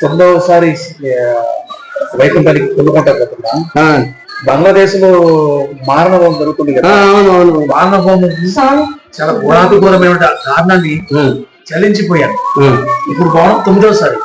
తొమ్మిదవసారి ఆ, వైకుంఠానికి కొనుక్కుంట పోతున్నా ఆ, బంగ్లాదేశ్లో మారణ హోమం జరుగుతుంది ఆ, కదా. అవును అవును మారణ హోమం చాలా పురాతనమైన కారణాన్ని ఆ, చలించిపోయాను ఇప్పుడు పోవడం తొమ్మిదవసారి.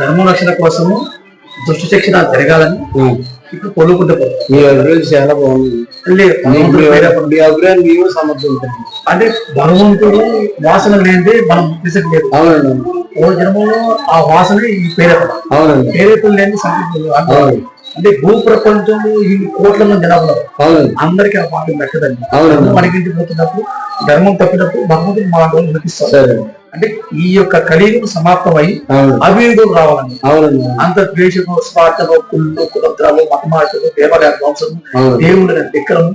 ధర్మ రక్షణ కోసము దుష్ట శిక్షణ జరగాలని. ఇప్పుడు కొనుక్కుంటూ పోతున్నాం మీ చాలా బాగుంది. లేదు, అభిప్రాయం అంటే భగవంతుడు వాసన లేనిదే మనం లేదు. అవునండి. ఓ జన్మలో ఆ వాసన ఈ పేరెత్తడం అవునండి. పేరెత్తలు లేని. అంటే భూ ప్రపంచంలో ఈ కోట్ల మంది జనాభా అవునండి. అందరికీ ఆ మాట దక్కదండి. అవునండి. మనకింటి పోతున్నప్పుడు ధర్మం తప్పినప్పుడు భగవంతుడు మా సరే. అంటే ఈ యొక్క కలియుగం సమాప్తమై రావాలండి. అవునండి. అంత ద్వేషము స్వార్థము కుళ్ళు కుతంత్రాలు మతమాటలు దేవాలయ ధ్వంసము. దేవుడు ఎక్కడము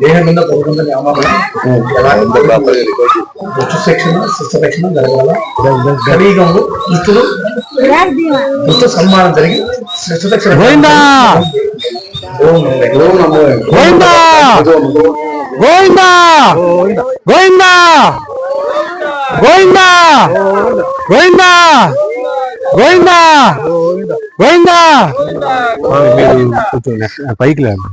దేహం దుష్ట శిక్షణ శిష్ట శిక్షణ జరగాల కలియుగంలో దుష్టులు దుష్ట సన్మానం జరిగి శిష్ట శిక్షణ గోవిందా. గోవిందా! గోవిందా! గోవిందా! గోవిందా! పైకి లేండి